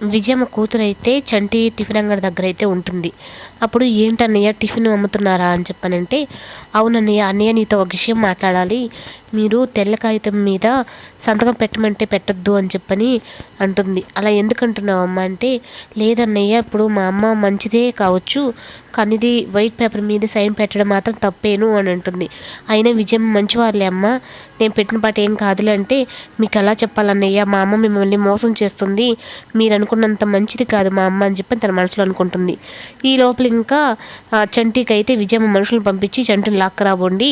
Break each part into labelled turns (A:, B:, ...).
A: విజయమ్మ కూతురు అయితే చంటి టిఫిన్ అంగడి దగ్గర అయితే ఉంటుంది. అప్పుడు ఏంటన్నయ్య టిఫిన్ అమ్ముతున్నారా అని చెప్పనంటే అవునన్నయ్య అన్నయ్య నీతో ఒక విషయం మాట్లాడాలి. మీరు తెల్ల కాగితం మీద సంతకం పెట్టమంటే పెట్టొద్దు అని చెప్పని అంటుంది. అలా ఎందుకంటున్నావు అమ్మ అంటే లేదన్నయ్య ఇప్పుడు మా అమ్మ మంచిదే కావచ్చు కానీ ఇది వైట్ పేపర్ మీద సైన్ పెట్టడం మాత్రం తప్పేను అని అంటుంది. అయినా విజయం మంచివాళ్ళే అమ్మ. నేను పెట్టిన పాట ఏం కాదులే అంటే మీకు ఎలా చెప్పాలన్నయ్య మా అమ్మ మిమ్మల్ని మోసం చేస్తుంది. మీరు అనుకున్నంత మంచిది కాదు మా అమ్మ అని చెప్పి తన మనసులో అనుకుంటుంది. ఈ లోపల ఇంకా చంటికి అయితే విజయమ్మ మనుషులను పంపించి చంటిని లాక్కరాబోండి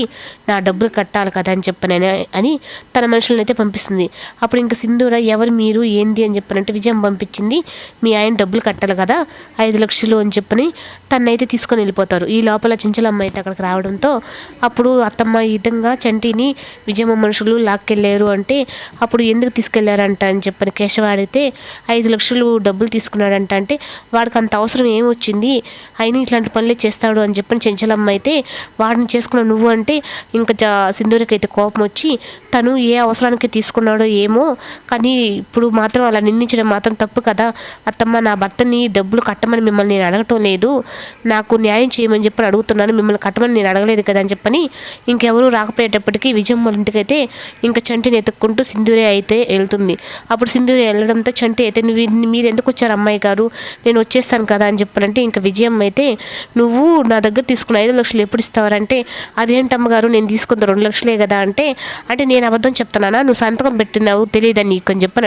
A: నా డబ్బులు కట్టాలి కదా అని చెప్పనని అని తన మనుషులను అయితే పంపిస్తుంది. అప్పుడు ఇంకా సింధూర ఎవరు మీరు ఏంది అని చెప్పనంటే విజయం పంపించింది మీ ఆయన డబ్బులు కట్టాలి కదా ఐదు లక్షలు అని చెప్పని తనైతే తీసుకొని వెళ్ళిపోతారు. ఈ లోపల చించలమ్మ అయితే అక్కడికి రావడంతో అప్పుడు అత్తమ్మ ఈ విధంగా చంటిని విజయమ్మ మనుషులు లాక్కెళ్ళారు అంటే అప్పుడు ఎందుకు తీసుకెళ్ళారంట అని చెప్పని కేశవ అడిగితే ఐదు లక్షలు డబ్బులు తీసుకున్నాడంట అంటే వాడికి అంత అవసరం ఏమొచ్చింది? అయిన అయినా ఇట్లాంటి పనులే చేస్తాడు అని చెప్పని చెంచలమ్మ అయితే వాడిని చేసుకున్న నువ్వు అంటే ఇంకా జా సింధూరికి అయితే కోపం వచ్చి తను ఏ అవసరానికి తీసుకున్నాడో ఏమో కానీ ఇప్పుడు మాత్రం అలా నిందించడం మాత్రం తప్పు కదా. అత్తమ్మ నా భర్తని డబ్బులు కట్టమని మిమ్మల్ని నేను అడగటం లేదు. నాకు న్యాయం చేయమని చెప్పని అడుగుతున్నాను. మిమ్మల్ని కట్టమని నేను అడగలేదు కదా అని చెప్పని ఇంకెవరూ రాకపోయేటప్పటికి విజయం వాళ్ళ ఇంటికైతే ఇంకా చంటిని ఎత్తుక్కుంటూ సింధూరే అయితే వెళ్తుంది. అప్పుడు సింధూరి వెళ్ళడంతో చంటి అయితే నువ్వు మీరు ఎందుకు వచ్చారు అమ్మాయి గారు? నేను వచ్చేస్తాను కదా అని చెప్పారంటే ఇంకా విజయం అయితే నువ్వు నా దగ్గర తీసుకున్న ఐదు లక్షలు ఎప్పుడు ఇస్తావారంటే అదేంటి అమ్మగారు నేను తీసుకున్న రెండు లక్షలే కదా అంటే అంటే నేను అబద్ధం చెప్తున్నానా? నువ్వు సంతకం పెట్టినావు తెలియదని నీకు? అని చెప్పని